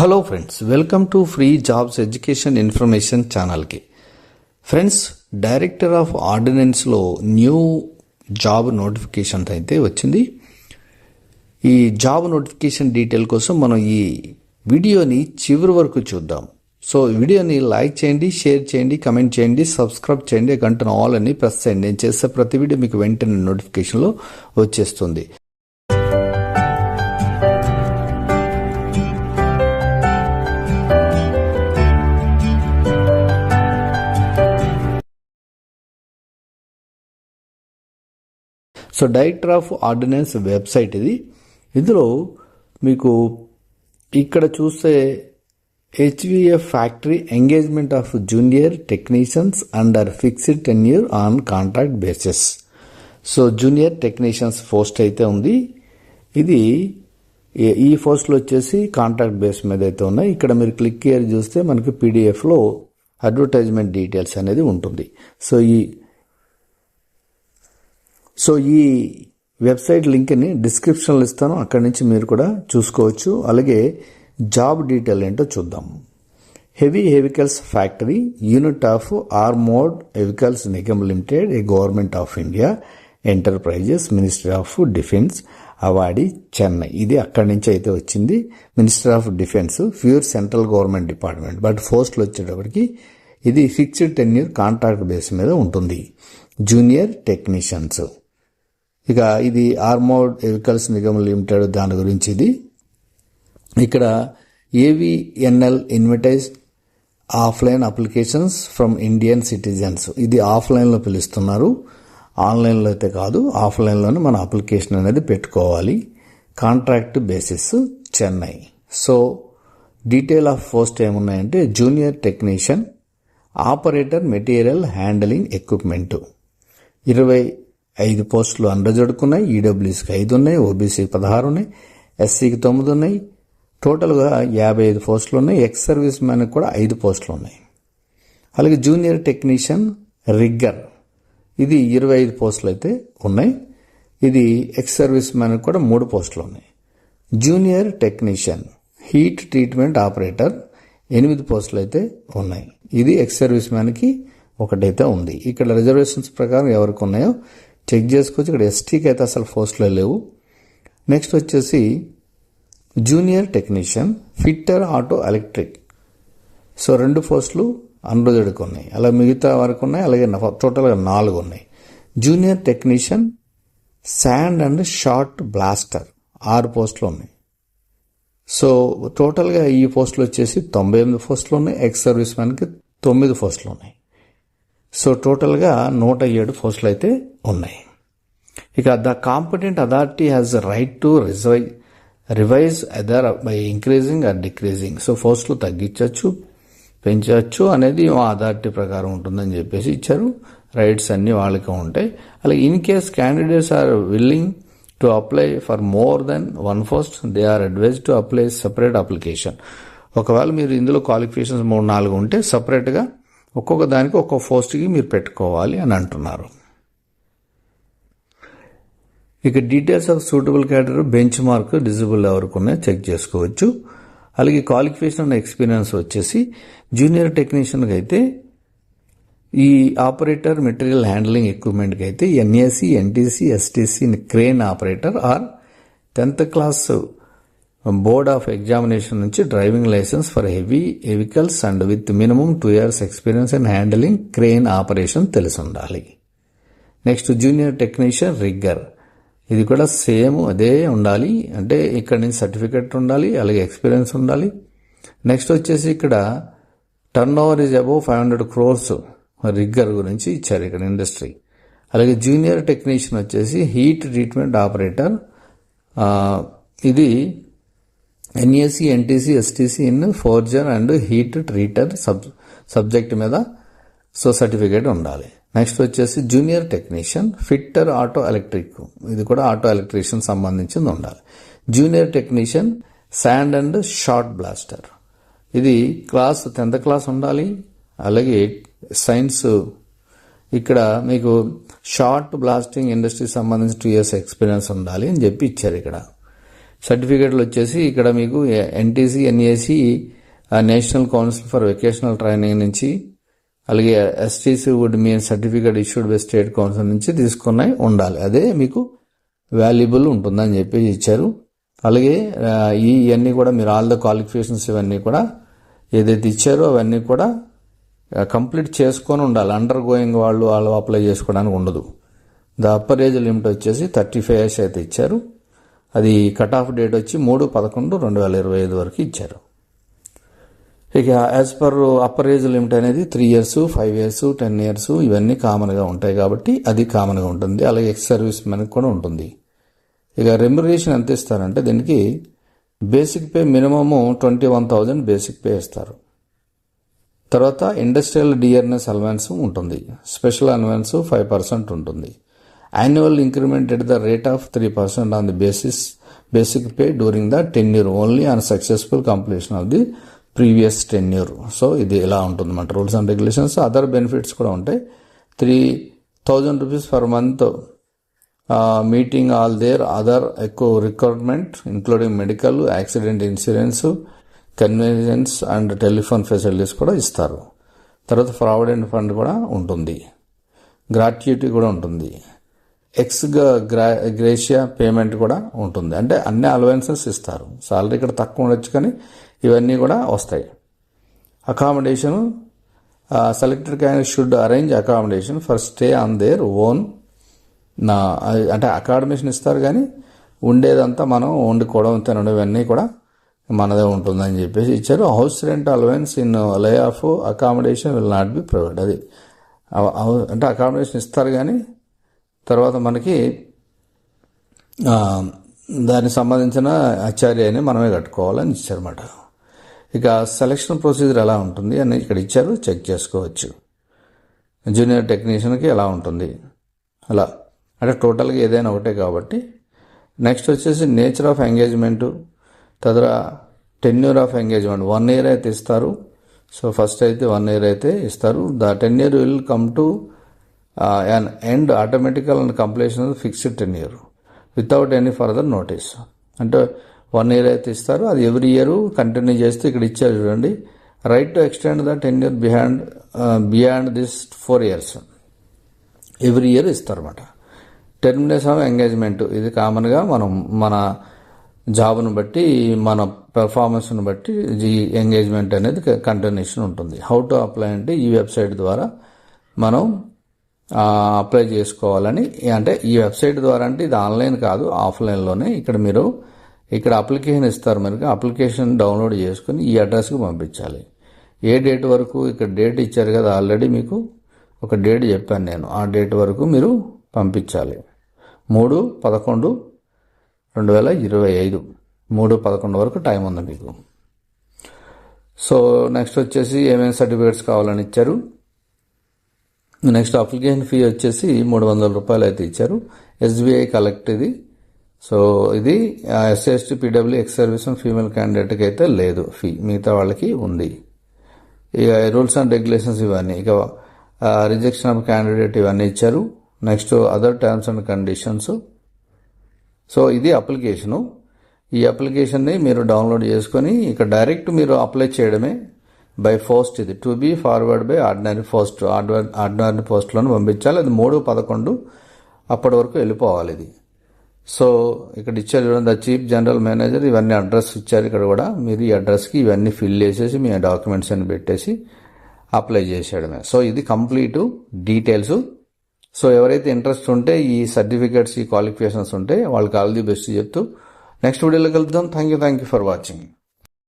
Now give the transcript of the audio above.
Hello friends welcome to free jobs education information ఛానల్కి. Friends director of ఆర్డినెన్స్లో new job notification అయితే వచ్చింది. ఈ జాబ్ నోటిఫికేషన్ డీటెయిల్ కోసం మనం ఈ వీడియోని చివరి వరకు చూద్దాం. సో వీడియోని లైక్ చేయండి షేర్ చేయండి కమెంట్ చేయండి సబ్స్క్రైబ్ చేయండి గంటను ఆల్ అని ప్రెస్ చేయండి. నేను చేసే ప్రతి వీడియో మీకు వెంటనే నోటిఫికేషన్లో వచ్చేస్తుంది. So director of ordinance website ఇది. ఇందులో మీకు ఇక్కడ చూస్తే HVF factory engagement of junior technicians under fixed tenure on contract basis. So junior technicians post అయితే ఉంది. ఇది ఈ- ఈ వచ్చేసి కాంట్రాక్ట్ బేస్ మీద అయితే ఉన్నాయి. ఇక్కడ మీరు క్లిక్ చేసి చూస్తే మనకి పీడిఎఫ్లో అడ్వర్టైజ్మెంట్ డీటెయిల్స్ అనేది ఉంటుంది. సో ఈ సో ఈ వెబ్సైట్ లింక్ని డిస్క్రిప్షన్లో ఇస్తాను. అక్కడి నుంచి మీరు కూడా చూసుకోవచ్చు. అలాగే జాబ్ డీటెయిల్ ఏంటో చూద్దాం. Heavy vehicles factory unit of armoured vehicles Nigam limited a government of India enterprises ministry of defence Avadi Chennai. ఇది అక్కడి నుంచి అయితే వచ్చింది. Minister of defence pure central government department. But పోస్టులు వచ్చేటప్పటికి ఇది ఫిక్స్డ్ టెన్యూర్ కాంట్రాక్ట్ బేస్ మీద ఉంటుంది. Junior technicians. ఇక ఇది ఆర్మోడ్ వెహికల్స్ నిగమ్ లిమిటెడ్ దాని గురించి ఇది. ఇక్కడ AVNL invites offline applications from Indian citizens ఇది ఆఫ్లైన్లో పిలుస్తున్నారు. ఆన్లైన్లో అయితే కాదు ఆఫ్లైన్లోనే మన అప్లికేషన్ అనేది పెట్టుకోవాలి. Contract basis Chennai. So detail of post ఏమున్నాయంటే junior technician operator material handling equipment. ఇరవై ఐదు పోస్టులు అన్రిజర్వ్డ్ ఉన్నాయి ఈడబ్ల్యూసీకి ఐదు ఉన్నాయి ఓబీసీకి పదహారు ఉన్నాయి ఎస్సీకి తొమ్మిది ఉన్నాయి టోటల్గా యాభై ఐదు పోస్టులు ఉన్నాయి ఎక్స్ సర్వీస్ మ్యాన్కి కూడా ఐదు పోస్టులు ఉన్నాయి అలాగే జూనియర్ టెక్నీషియన్ రిగ్గర్ ఇది ఇరవై ఐదు పోస్టులు అయితే ఉన్నాయి. ఇది ఎక్స్ సర్వీస్ మ్యాన్కి కూడా మూడు పోస్టులు ఉన్నాయి junior technician heat treatment operator ఎనిమిది పోస్టులు అయితే ఉన్నాయి. ఇది ఎక్స్ సర్వీస్ మ్యాన్కి ఒకటైతే ఉంది. ఇక్కడ రిజర్వేషన్స్ ప్రకారం ఎవరికి ఉన్నాయో చెక్ చేసుకోవచ్చు. ఇక్కడ ఎస్టీకి అయితే అసలు పోస్టులే లేవు. నెక్స్ట్ వచ్చేసి junior technician fitter auto electric so రెండు పోస్టులు అన్రోజెడ్కి ఉన్నాయి. అలా మిగతా వరకు ఉన్నాయి. అలాగే టోటల్గా నాలుగు ఉన్నాయి. Junior technician sand and shot blaster ఆరు పోస్టులు ఉన్నాయి. సో టోటల్గా ఈ పోస్టులు వచ్చేసి తొంభై ఎనిమిది పోస్టులు ఉన్నాయి. ఎక్స్ సర్వీస్ మ్యాన్కి తొమ్మిది పోస్టులు ఉన్నాయి. సో టోటల్గా నూట ఏడు పోస్టులు అయితే ఉన్నాయి. ఇక the competent authority has right to revise revise other by increasing or decreasing. So పోస్టులు తగ్గించవచ్చు పెంచవచ్చు అనేది మా అథారిటీ ప్రకారం ఉంటుందని చెప్పేసి ఇచ్చారు. రైట్స్ అన్నీ వాళ్ళకి ఉంటాయి. అలాగే in case candidates are willing to apply for more than one post they are advise to apply separate application. ఒకవేళ మీరు ఇందులో క్వాలిఫికేషన్స్ మూడు నాలుగు ఉంటే సపరేట్గా ఒక్కొక్క దానికి ఒక్కొక్క పోస్ట్కి మీరు పెట్టుకోవాలి అని అంటున్నారు. ఇక details of suitable cadre benchmark disable ఎవరికి ఉన్నాయో చెక్ చేసుకోవచ్చు. అలాగే క్వాలిఫికేషన్ అండ్ ఎక్స్పీరియన్స్ వచ్చేసి జూనియర్ టెక్నీషియన్కి అయితే ఈ ఆపరేటర్ మెటీరియల్ హ్యాండ్లింగ్ ఎక్విప్మెంట్కి అయితే NAC NTC STC crane operator or tenth class board of examination నుంచి driving licence for heavy vehicles and with minimum two years experience in handling crane operation తెలిసి ఉండాలి next junior technician rigger. ఇది కూడా same అదే ఉండాలి. అంటే ఇక్కడ నుంచి సర్టిఫికెట్ ఉండాలి అలాగే ఎక్స్పీరియన్స్ ఉండాలి. నెక్స్ట్ వచ్చేసి ఇక్కడ turnover is above five hundred crores rigger గురించి ఇచ్చారు ఇక్కడ ఇండస్ట్రీ అలాగే జూనియర్ టెక్నీషియన్ వచ్చేసి హీట్ ట్రీట్మెంట్ ఆపరేటర్ ఇది NAC NTC STC in forger and heat treater sub subject మీద సో సర్టిఫికేట్ ఉండాలి. నెక్స్ట్ వచ్చేసి junior technician fitter auto electric ఇది కూడా ఆటో ఎలక్ట్రీషియన్ సంబంధించింది ఉండాలి. Junior technician sand and shot blaster ఇది క్లాస్ టెన్త్ క్లాస్ ఉండాలి. అలాగే సైన్స్ ఇక్కడ మీకు షార్ట్ బ్లాస్టింగ్ ఇండస్ట్రీ సంబంధించి టూ ఇయర్స్ ఎక్స్పీరియన్స్ ఉండాలి అని చెప్పి ఇచ్చారు ఇక్కడ. సర్టిఫికేట్లు వచ్చేసి ఇక్కడ మీకు NTC NAC national council for vocational training నుంచి అలాగే STC would mean certificate issued by state council నుంచి తీసుకున్నాయి ఉండాలి. అదే మీకు వాల్యుబుల్ ఉంటుందని చెప్పి ఇచ్చారు. అలాగే ఈ ఇవన్నీ కూడా మీరు ఆల్ ద క్వాలిఫికేషన్స్ ఇవన్నీ కూడా ఏదైతే ఇచ్చారో అవన్నీ కూడా కంప్లీట్ చేసుకొని ఉండాలి. అండర్ గోయింగ్ వాళ్ళు వాళ్ళు అప్లై చేసుకోవడానికి ఉండదు. ద అప్పర్ ఏజ్ లిమిట్ వచ్చేసి థర్టీ ఫైవ్ ఇయర్స్ అయితే ఇచ్చారు. అది కట్ ఆఫ్ డేట్ వచ్చి మూడు పదకొండు రెండు వేల ఇరవై ఐదు వరకు ఇచ్చారు. ఇక as per upper age limit అనేది three years five years ten years ఇవన్నీ కామన్గా ఉంటాయి కాబట్టి అది కామన్గా ఉంటుంది. అలాగే ఎక్స్ సర్వీస్ మెన్కి కూడా ఉంటుంది. ఇక రెమ్యురేషన్ ఎంత ఇస్తారంటే దీనికి basic pay minimum twenty one thousand basic pay ఇస్తారు. తర్వాత ఇండస్ట్రియల్ డియర్నెస్ అలవెన్స్ ఉంటుంది. స్పెషల్ అలవెన్స్ ఫైవ్ పర్సెంట్ ఉంటుంది. Annual increment at the rate of three percent on the basis basic pay during the tenure only on successful completion of the previous tenure so ఇది ఇలా ఉంటుంది మన rules and regulations other benefits కూడా ఉంటాయి. Three thousand rupees per month meeting all their other ఎక్కువ requirement including medical accident insurance conveyance and telephone facilities కూడా ఇస్తారు. తర్వాత ప్రావిడెంట్ ఫండ్ కూడా ఉంటుంది. గ్రాట్యుటీ కూడా ఉంటుంది. ఎక్స్ గ్రా గ్రేషియా పేమెంట్ కూడా ఉంటుంది. అంటే అన్ని అలవెన్సెస్ ఇస్తారు. సాలరీ ఇక్కడ తక్కువ ఉండొచ్చు కానీ ఇవన్నీ కూడా వస్తాయి. Accommodation selected candidate should arrange accommodation for stay on their own నా అంటే అకామిడేషన్ ఇస్తారు కానీ ఉండేదంతా మనం వండుకోవడం తినడం ఇవన్నీ కూడా మనదే ఉంటుందని చెప్పేసి ఇచ్చారు. House rent allowance in lieu of accommodation will not be provide అది అంటే అకామిడేషన్ ఇస్తారు కానీ తర్వాత మనకి దానికి సంబంధించిన ఆచార్యని మనమే కట్టుకోవాలని ఇచ్చారన్నమాట. ఇక సెలక్షన్ ప్రొసీజర్ ఎలా ఉంటుంది అని ఇక్కడ ఇచ్చారు చెక్ చేసుకోవచ్చు. జూనియర్ టెక్నీషియన్కి ఎలా ఉంటుంది? అలా. అంటే టోటల్గా ఏదైనా ఒకటే కాబట్టి. నెక్స్ట్ వచ్చేసి nature of engagement తదర tenure of engagement one year అయితే ఇస్తారు. సో ఫస్ట్ అయితే వన్ ఇయర్ అయితే ఇస్తారు. The tenure will come to and end automatically and completion fixed tenure without any further notice అంటే వన్ ఇయర్ అయితే ఇస్తారు. అది ఎవ్రీ ఇయర్ కంటిన్యూ చేస్తే ఇక్కడ ఇచ్చారు చూడండి. Right to extend the ten year behind beyond this four years every year ఇస్తారన్నమాట. Termination of engagement ఇది కామన్గా మనం మన జాబ్ను బట్టి మన పెర్ఫార్మెన్స్ను బట్టి ఈ ఎంగేజ్మెంట్ అనేది కంటిన్యూషన్ ఉంటుంది. హౌ టు అప్లై అంటే ఈ వెబ్సైట్ ద్వారా మనం అప్లై చేసుకోవాలని అంటే ఈ వెబ్సైట్ ద్వారా అంటే ఇది ఆన్లైన్ కాదు ఆఫ్లైన్లోనే ఇక్కడ మీరు ఇక్కడ అప్లికేషన్ ఇస్తారు మీరు అప్లికేషన్ డౌన్లోడ్ చేసుకుని ఈ అడ్రస్కి పంపించాలి. ఏ డేట్ వరకు ఇక్కడ డేట్ ఇచ్చారు కదా ఆల్రెడీ మీకు ఒక డేట్ చెప్పాను నేను. ఆ డేట్ వరకు మీరు పంపించాలి. మూడు పదకొండు రెండు వేల ఇరవై ఐదు. మూడు పదకొండు వరకు టైం ఉంది మీకు. సో నెక్స్ట్ వచ్చేసి ఏమేమి సర్టిఫికేట్స్ కావాలని ఇచ్చారు? నెక్స్ట్ అప్లికేషన్ ఫీ వచ్చేసి మూడు వందల రూపాయలు అయితే ఇచ్చారు. ఎస్బీఐ కలెక్ట్ ఇది. సో ఇది SST PW ex service female క్యాండిడేట్కి అయితే లేదు ఫీ మిగతా వాళ్ళకి ఉంది. ఇక రూల్స్ అండ్ రెగ్యులేషన్స్ ఇవన్నీ. ఇక రిజెక్షన్ ఆఫ్ క్యాండిడేట్ ఇవన్నీ ఇచ్చారు. Next other terms and conditions so ఇది అప్లికేషను ఈ అప్లికేషన్ని మీరు డౌన్లోడ్ చేసుకొని ఇక డైరెక్ట్ మీరు అప్లై చేయడమే బై పోస్ట్ ఇది to be forward by ordinary post ordinary పోస్ట్లను పంపించాలి. అది మూడు పదకొండు అప్పటి వరకు వెళ్ళిపోవాలి ఇది. సో ఇక్కడ ఇచ్చారు చూడండి ద చీఫ్ జనరల్ మేనేజర్ ఇవన్నీ అడ్రస్ ఇచ్చారు ఇక్కడ కూడా. మీరు ఈ అడ్రస్కి ఇవన్నీ ఫిల్ చేసేసి మీ డాక్యుమెంట్స్ అన్ని పెట్టేసి అప్లై చేసేయడమే. సో ఇది కంప్లీట్ డీటెయిల్స్ సో ఎవరైతే ఇంట్రెస్ట్ ఉంటే ఈ సర్టిఫికేట్స్ ఈ క్వాలిఫికేషన్స్ ఉంటే వాళ్ళకి ఆల్ ది బెస్ట్ చెప్తూ నెక్స్ట్ వీడియోలో కలుద్దాం. Thank you thank you for watching